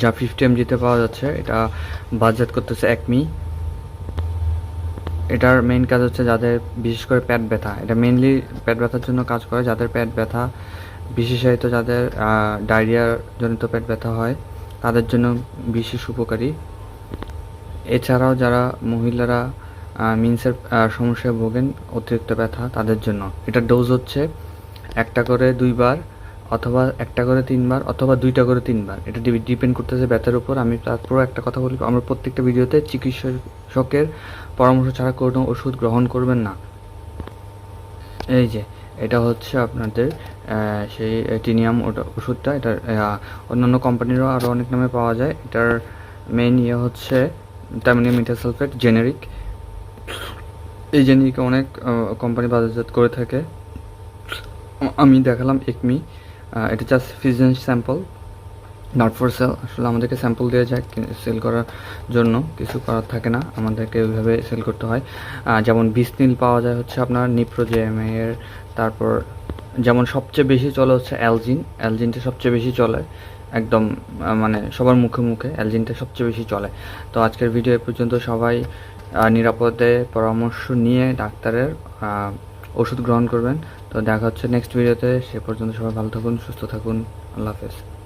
যা fifty M জিতে পাওয়া যাচ্ছে, এটা বাজার করতেছে একমি এটার মেইন কাজ হচ্ছে যাদের, বিশেষ করে পেট ব্যথা। এটা মেইনলি পেট ব্যথার জন্য কাজ করে, যাদের পেট ব্যথা, বিশেষায়িত যাদের ডায়রিয়া জনিত পেট ব্যথা হয়, তাদের জন্য বিশেষ উপকারী। এছাড়াও যারা মহিলারা মিন্সের সমস্যায় ভোগেন, অতিরিক্ত ব্যথা তাদের জন্য। এটার ডোজ হচ্ছে একটা করে দুইবার অথবা একটা করে তিনবার অথবা দুইটা করে তিনবার। এটা ডিপেন্ড করতেছে ব্যথার উপর। আমি তারপরও একটা কথা বলি আমরা প্রত্যেকটা ভিডিওতে চিকিৎসকের পরামর্শ ছাড়া কোনো ওষুধ গ্রহণ করবেন না। এই যে এটা হচ্ছে আপনাদের সেই টিনিয়াম ওটা ওষুধটা। আহ, অন্যান্য কোম্পানিরও আরও অনেক নামে পাওয়া যায়। এটার মেইন ইয়ে হচ্ছে টামিনিয়াম মেটাসালফেট জেনেরিক এই জেনেরিক অনেক কোম্পানি বাজারজাত করে থাকে। আমি দেখালাম একমি। এটা just physician's sample not for sale আসলে আমাদেরকে স্যাম্পল দেওয়া যায় সেল করার জন্য। কিছু করার থাকে না, আমাদেরকে ওইভাবে সেল করতে হয়। যেমন বিসনিল পাওয়া যায় হচ্ছে আপনার নিপ্রোজেএমএ এর, তারপর যেমন সবচেয়ে বেশি চলে হচ্ছে অ্যালজিন অ্যালজিনটা সবচেয়ে বেশি চলে, একদম মানে সবার মুখে মুখে অ্যালজিনটা সবচেয়ে বেশি চলে। তো আজকের ভিডিও এ পর্যন্ত সবাই নিরাপদে পরামর্শ নিয়ে ডাক্তারের ওষুধ গ্রহণ করবেন। তো দেখা হচ্ছে নেক্সট ভিডিওতে সে পর্যন্ত সবাই ভালো থাকুন, সুস্থ থাকুন। আল্লাহ হাফেজ।